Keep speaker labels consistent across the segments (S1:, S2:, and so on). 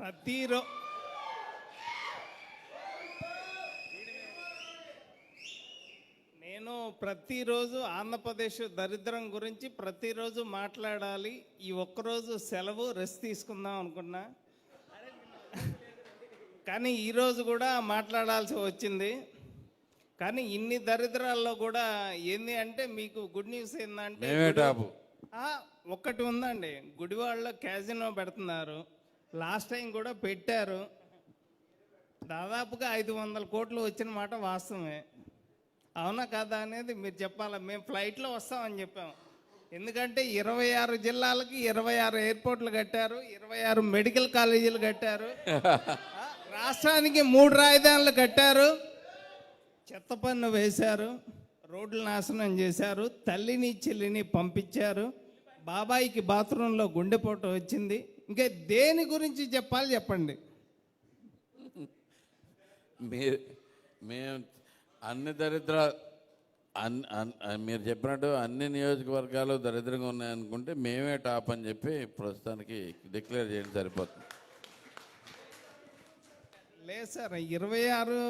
S1: ప్రతిరో నేను ప్రతిరోజు ఆంధ్రప్రదేశ్ దరిద్రం గురించి ప్రతిరోజు మాట్లాడాలి. ఈ ఒక్కరోజు సెలవు రెస్ట్ తీసుకుందాం అనుకున్నా. కానీ ఈరోజు కూడా మాట్లాడాల్సి వచ్చింది. కానీ ఇన్ని దరిద్రాల్లో కూడా ఏంది అంటే మీకు గుడ్ న్యూస్ ఏంటంటే ఒక్కటి ఉందండి. గుడివాడలో క్యాజినో పెడుతున్నారు. లాస్ట్ టైం కూడా పెట్టారు. దాదాపుగా ఐదు వందల కోట్లు వచ్చిన మాట వాస్తవమే. అవునా కదా అనేది మీరు చెప్పాలి? మేము ఫ్లైట్లో వస్తామని చెప్పాం ఎందుకంటే ఇరవై ఆరు జిల్లాలకి ఇరవై ఆరు ఎయిర్పోర్ట్లు కట్టారు ఇరవై ఆరు మెడికల్ కాలేజీలు కట్టారు. రాష్ట్రానికి మూడు రాజధానులు కట్టారు. చెత్త పన్ను వేశారు రోడ్లు నాశనం చేశారు తల్లిని చెల్లిని పంపించారు. బాబాయికి బాత్రూంలో గుండెపోటు వచ్చింది. ఇంకా దేని గురించి చెప్పాలి చెప్పండి.
S2: మీరు మేము అన్ని దరిద్ర మీరు చెప్పినట్టు అన్ని నియోజకవర్గాలు దరిద్రంగా ఉన్నాయనుకుంటే మేమే టాప్ అని చెప్పి ప్రస్తుతానికి డిక్లేర్ చేయడం సరిపోతుంది.
S1: లేదు సార్ ఇరవై ఆరు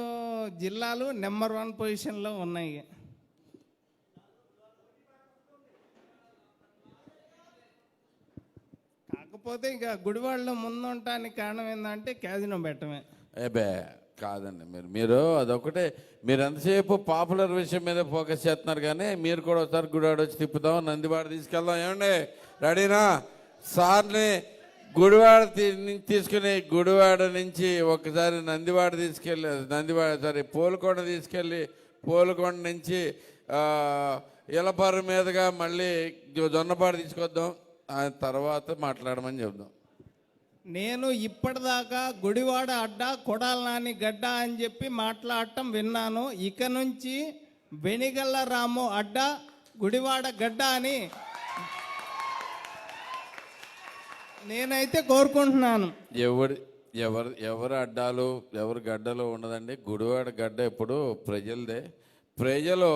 S1: జిల్లాలు నెంబర్ వన్ పొజిషన్లో ఉన్నాయి. కాకపోతే ఇక గుడివాడలో ముందుంటానికి కారణం ఏంటంటే క్యాజినో పెట్టమే
S2: ఏబే కాదండి. మీరు మీరు అదొకటే మీరు ఎంతసేపు పాపులర్ విషయం మీద ఫోకస్ చేస్తున్నారు కానీ మీరు కూడా ఒకసారి గుడివాడ వచ్చి తిప్పుదాం నందివాడ తీసుకెళ్దాం. ఏమండి? రెడీనా? సార్ని గుడివాడ తీసుకుని గుడివాడ నుంచి ఒకసారి నందివాడ తీసుకెళ్ళి నందివాడ సారీ పూలకొండ తీసుకెళ్ళి పోలకొండ నుంచి ఇలపారు మీదుగా మళ్ళీ జొన్నపాడు తీసుకొద్దాం. తర్వాత మాట్లాడమని చెప్దాం
S1: నేను ఇప్పటిదాకా గుడివాడ అడ్డ కొడాల నాని గడ్డ అని చెప్పి మాట్లాడటం విన్నాను. ఇక నుంచి వెనిగల్ల రాము అడ్డ గుడివాడ గడ్డ అని నేనైతే కోరుకుంటున్నాను.
S2: ఎవరి ఎవరు ఎవరు అడ్డాలు ఎవరు గడ్డలు ఉండదండి. గుడివాడ గడ్డ ఎప్పుడు ప్రజలదే. ప్రజలు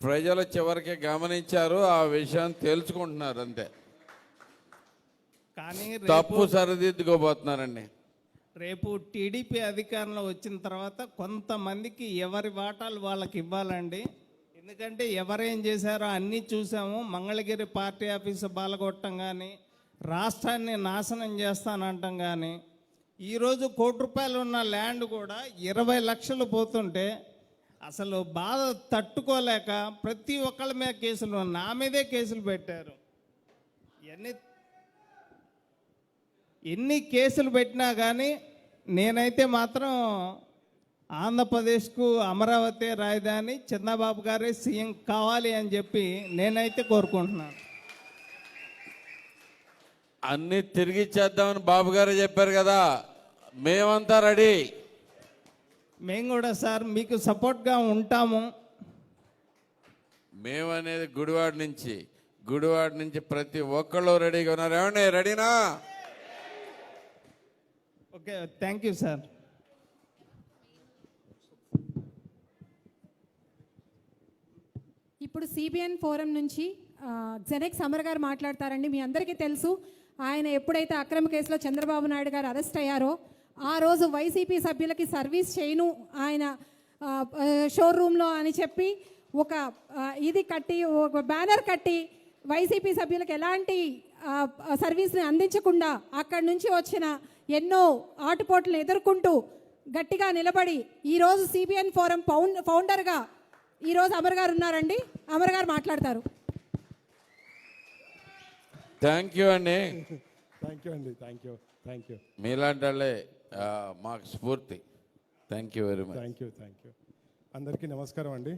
S2: ప్రజలు చివరికి గమనించారు ఆ విషయం తెలుసుకుంటున్నారు అంతే.
S1: కానీ
S2: తప్పు సరిదిద్దుకోబోతున్నారండి.
S1: రేపు టీడీపీ అధికారంలో వచ్చిన తర్వాత కొంతమందికి ఎవరి వాటాలు వాళ్ళకి ఇవ్వాలండి. ఎందుకంటే ఎవరేం చేశారో అన్నీ చూసాము. మంగళగిరి పార్టీ ఆఫీసు బాలగొట్టం కానీ రాష్ట్రాన్ని నాశనం చేస్తానంటాం కానీ ఈరోజు కోటి రూపాయలు ఉన్న ల్యాండ్ కూడా ఇరవై లక్షలు పోతుంటే అసలు బాధ తట్టుకోలేక ప్రతి ఒక్కళ్ళ మీద కేసులు నా మీదే కేసులు పెట్టారు. ఎన్ని ఎన్ని కేసులు పెట్టినా కానీ నేనైతే మాత్రం ఆంధ్రప్రదేశ్కు అమరావతి రాజధాని చంద్రబాబు గారే సీఎం కావాలి అని చెప్పి నేనైతే కోరుకుంటున్నాను.
S2: అన్ని తిరిగి ఇచ్చేద్దామని బాబు గారు చెప్పారు కదా మేమంతా రెడీ.
S1: మేము కూడా సార్ మీకు సపోర్ట్గా ఉంటాము.
S2: మేమనేది గుడివాడ నుంచి గుడివాడ నుంచి ప్రతి ఒక్కళ్ళు రెడీగా ఉన్నారు. ఏమండి రెడీనా?
S1: ఓకే థ్యాంక్ యూ సార్
S3: ఇప్పుడు సిబిఎన్ ఫోరం నుంచి జనక్ జెనెక్ సమర్ గారు మాట్లాడతారండి. మీ అందరికీ తెలుసు ఆయన ఎప్పుడైతే అక్రమ కేసులో చంద్రబాబు నాయుడు గారు అరెస్ట్ అయ్యారో ఆ రోజు వైసీపీ సభ్యులకి సర్వీస్ చేయను ఆయన షోరూంలో అని చెప్పి ఒక ఇది కట్టి ఒక బ్యానర్ కట్టి వైసీపీ సభ్యులకు ఎలాంటి సర్వీస్ని అందించకుండా అక్కడి నుంచి వచ్చిన ఎన్నో ఆటుపోట్లను ఎదుర్కొంటూ గట్టిగా నిలబడి ఈరోజు సిబిఎన్ ఫోరం ఫౌండ్ ఫౌండర్గా ఈరోజు అమర్ గారు ఉన్నారండి. అమర్ గారు మాట్లాడతారు.
S2: థ్యాంక్ యూ అండి
S4: థ్యాంక్ యూ అండి థ్యాంక్ యూ థ్యాంక్ యూ
S2: మీలాంటి వాళ్ళే మాకు స్ఫూర్తి. Thank you very much
S4: thank you thank you అందరికీ నమస్కారం అండి.